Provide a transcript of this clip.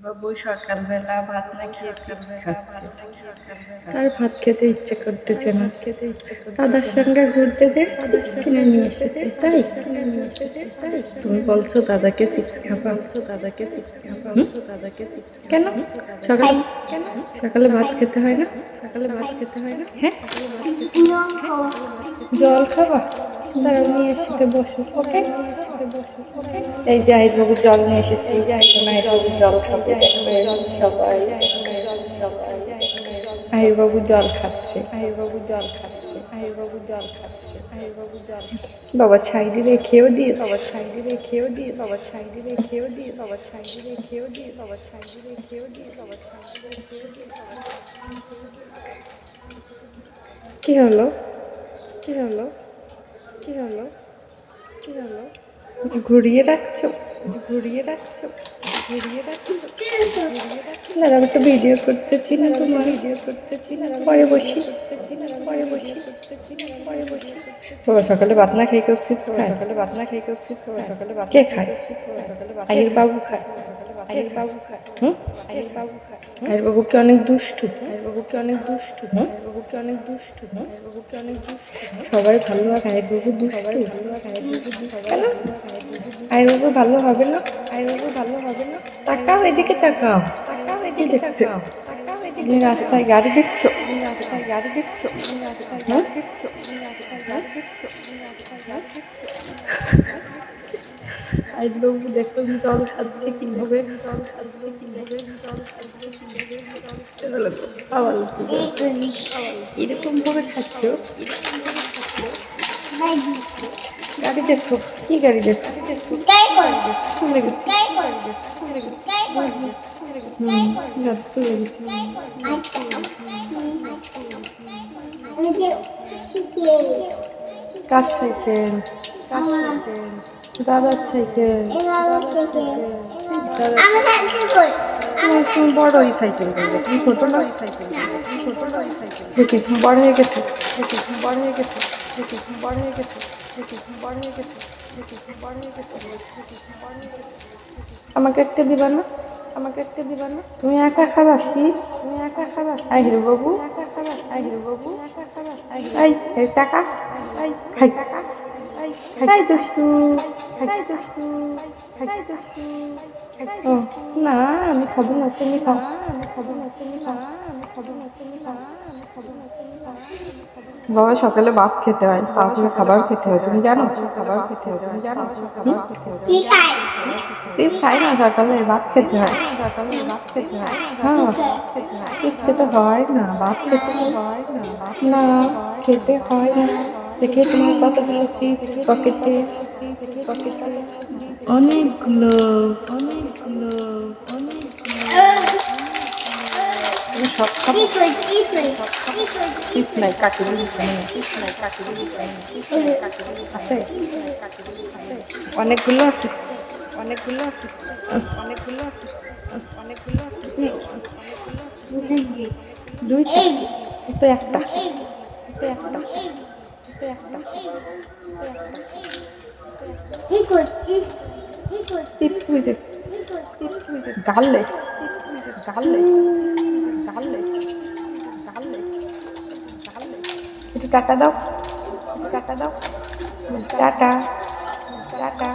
বাবু সকালবেলা ভাত না খেয়ে চিপস খাচ্ছে। তার ভাত খেতে ইচ্ছে করতেছে না? খেতে ইচ্ছে দাদার সঙ্গে ঘুরতে যে চিপস কিনে নিয়ে এসেছে তাই? কিনে নিয়ে এসেছে তাই। তুমি বলছো দাদাকে চিপস খাবা বলছো দাদাকে চিপস খাবা বলছো দাদাকে চিপস কেন? সকালে কেন? সকালে ভাত খেতে হয় না? সকালে ভাত খেতে হয় না? হ্যাঁ? জল খাবা? দাঁড়াও নিয়ে এসে বসো ওকে এই যে আহিরবাবু জল নিয়ে এসেছি এই যে আহিরবাবু জল খাবে সবাই সবাই আহিরবাবু জল খাচ্ছে আহিরবাবু জল খাচ্ছে আহিরবাবু জল খাচ্ছে আহিরবাবু জল খাচ্ছে বাবা ছাইডি রেখেও দিয়ে বাবা ছাইডি রেখেও দিয়ে বাবা ছাইডি রেখেও দিয়ে বাবা ছাইডি রেখেও দিয়ে বাবা ছাইডি রেখেও দিয়ে বাবা ছাইডি রেখেও দিয়ে কি হলো কি হলো কি হলো কি হলো ঘুরিয়ে রাখছো ঘুরিয়ে রাখছো ঘুরিয়ে রাখছো দাঁড়া আমি তো ভিডিও করতেছি না তোমার ভিডিও করতেছি না পরে বসি। পরে বসি পরে বসি। বাবা সকালে ভাত না খেয়ে কেউ চিপস খায়? সকালে ভাত না খেয়ে কেউ চিপস খায়? সকালে ভাত কে খায় আয়ের বাবু খায়। আয়ের বাবু খায়। হুম? আয়ের বাবু খায়। আয়ের বাবুকে অনেক দুষ্টু আয়ের বাবুকে অনেক দুষ্টু আয়ের বাবুকে অনেক দুষ্টু আয়ের বাবুকে অনেক দুষ্টু। সবাই ভালো আর আয়ের বাবু দুষ্টু? সবাই ভালো আর আয়ের বাবু কেন? আয়ের বাবু ভালো হবে না? আয়ের বাবু ভালো হবে না? তাকাও এদিকে তাকাও। তাকাও এদিকে দেখছ? তুমি রাস্তায় গাড়ি দেখছ? তুমি রাস্তায় গাড়ি দেখছ? তুমি রাস্তায় গাড়ি দেখছ তুমি রাস্তায় গাড়ি দেখছ তুমি রাস্তায় গাড়ি দেখছ আইড বাবু দেখুন জল খাচ্ছে কীভাবে? জল খাচ্ছে কীভাবে? জল খাচ্ছে এরকম ভাবে খাচ্ছ? গাড়ি দেখো। কি গাড়ি দেখো? চলে চলে গেছে। চলে গেছে। কার কার সাইকেল দাদার তুমি বড় ওই সাইকেল সাইকেল ওই সাইকেল তুমি বড় হয়ে তুমি হয়ে তুমি বড় হয়ে তুমি হয়ে বড় হয়ে আমাকে একটা দিবা না? আমাকে একটা দিবা না? তুমি একা খাবা, চিপস? তুমি একা খাবা? আই হিরো বাবু। একা খাবা আই হিরো বাবু। একা খাবা টাকা। টাকা। না আমি খাব না তুমি খাও। আমি খাব না তুমি খাও আমি খাব না তুমি খাও আমি খাব না তুমি খাও বাবা সকালে ভাত খেতে হয় তারপরে খাবার খেতে হয় তুমি জানো? খাবার খেতে হয় তুমি জানো? চিপস খাই না সকালে ভাত খেতে হয় সকালে ভাত খেতে হয়। হ্যাঁ চিপস খেতে হয় না ভাত খেতে হয় না খেতে হয় না। দেখে তোমার কতগুলো চিপস পকেটে অনেকগুলো অনেকগুলো সব চিপস নাই নাই আছে। অনেকগুলো আছে। অনেকগুলো আছে। অনেকগুলো আছে। অনেকগুলো আছে। দুইটা। তো একটা। তো একটা। তো একটা। চিপস হয়েছে চিপস হয়েছে গালে গালে গালে গালে একটু টাটা দাও টাটা দাও টাটা টাটা